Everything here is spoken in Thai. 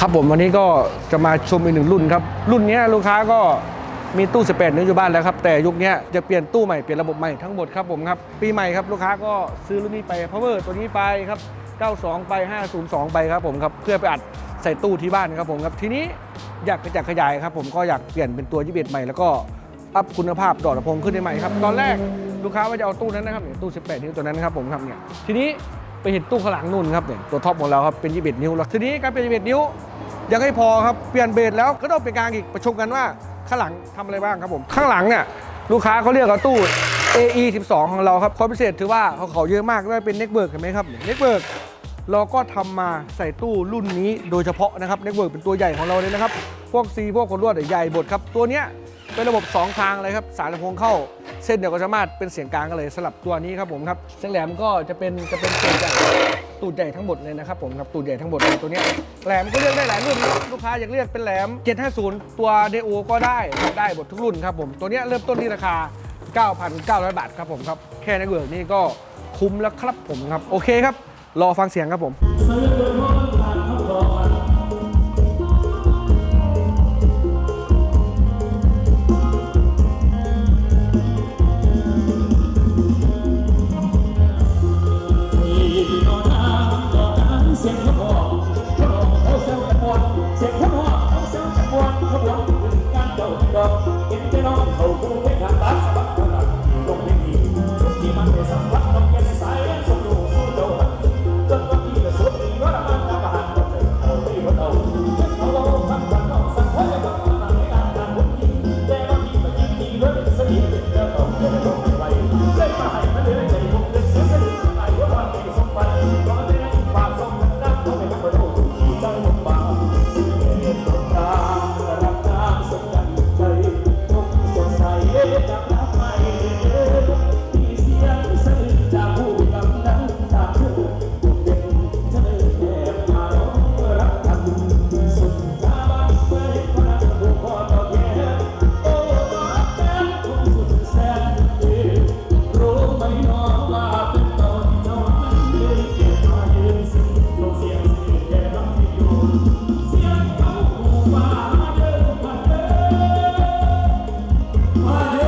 ครับผมวันนี้ก็จะมาชมอีกหนึ่งรุ่นครับ รุ่นนี้ลูกค้าก็มีตู้สเปนนิ้วอยู่บ้านแล้วครับ แต่ยุคนี้จะเปลี่ยนตู้ใหม่ เปลี่ยนระบบใหม่ทั้งหมดครับผมครับ ปีใหม่ครับลูกค้าก็ซื้อรุ่นนี้ไป power ตัวนี้ไปครับ 92 ไป 502 ไปครับผมครับ เพื่อไปอัดใส่ตู้ที่บ้านครับผมครับ ทีนี้อยากกระจัดขยายครับ ผมก็อยากเปลี่ยนเป็นตัว 21 ใหม่แล้วก็อัพคุณภาพดอกลำโพงขึ้นได้ใหม่ครับ ตอนแรกลูกค้าว่าจะเอาตู้นั้นนะครับเนี่ยตู้ 18 นิ้วตัวนั้นครับผมครับเนี่ยทีนี้ ไปเห็นตู้ข้างหลังนู่นครับเนี่ยตัวท็อปของเราครับเป็น21นิ้วแล้วทีนี้การเป็น21นิ้ว ยังไม่พอครับเปลี่ยนเบสแล้วก็ต้องเป็นกลางอีกประชุมกันว่าข้างหลังทำอะไรบ้างครับผมข้างหลังเนี่ยลูกค้าเขาเรียกว่าตู้ AE 12 ของเราครับความพิเศษถือว่าเขาเขาเยอะมากไม่ว่าเป็นเน็กเบิร์กเห็นไหมครับเน็กเบิร์กเราก็ทำมาใส่ตู้รุ่นนี้โดยเฉพาะนะครับเน็กเบิร์กเป็นตัวใหญ่ของเราเลยนะครับพวกซีพวกคนรวดใหญ่บดครับตัวเนี้ยเป็นระบบ 2 ทางเลยครับสายลำโพงเข้า เส้นเดียวก็สามารถเป็นเสียงกลางกันเลยสลับตัวนี้ครับผมครับเสียงแหลมก็จะเป็นจะเป็นตัวใหญ่ตูดใหญ่ทั้งหมดเลยนะครับผมครับตูดใหญ่ทั้งหมดเลยตัวนี้แหลมก็เลือกได้หลายรุ่นนะครับลูกค้าอยากเลือกเป็นแหลม 750 ตัวเดโอก็ได้ได้หมดทุกรุ่นครับผมตัวนี้เริ่มต้นที่ราคา 9,900 บาทครับผมครับแค่ในเวิร์กนี่ก็คุ้มแล้วครับผมครับโอเคครับรอฟังเสียงครับผม เ Padre.